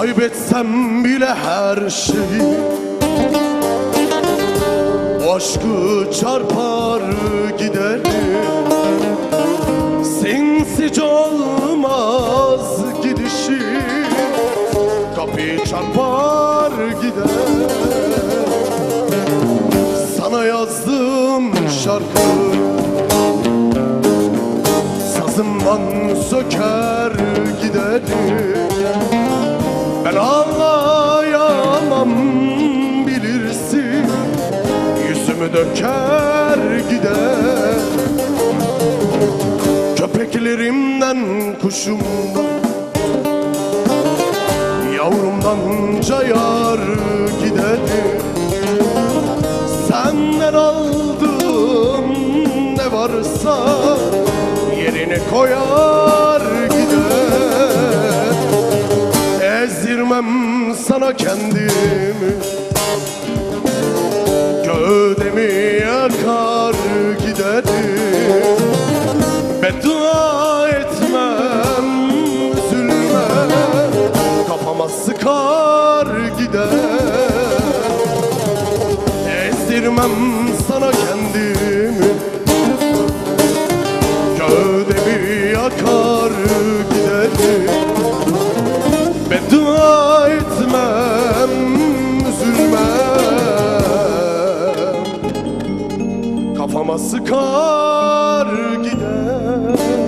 Kaybetsem bile her şeyi aşkı çarpar giderim. Sinsice olmaz gidişi Kapıyı çarpar gider. Sana yazdığım şarkı Sazımdan söker Yüzümü döker gider. Köpeklerimden kuşumdan Yavrumdan cayar giderim Senden aldığım ne varsa Yerine koyar gider. Ezdirmem sana kendimi Gövdemi yakar giderim Beddua etmem üzülme Kafama sıkar gider. Ezdirmem sana kendimi. Gövdemi yakar Ama sıkar gider.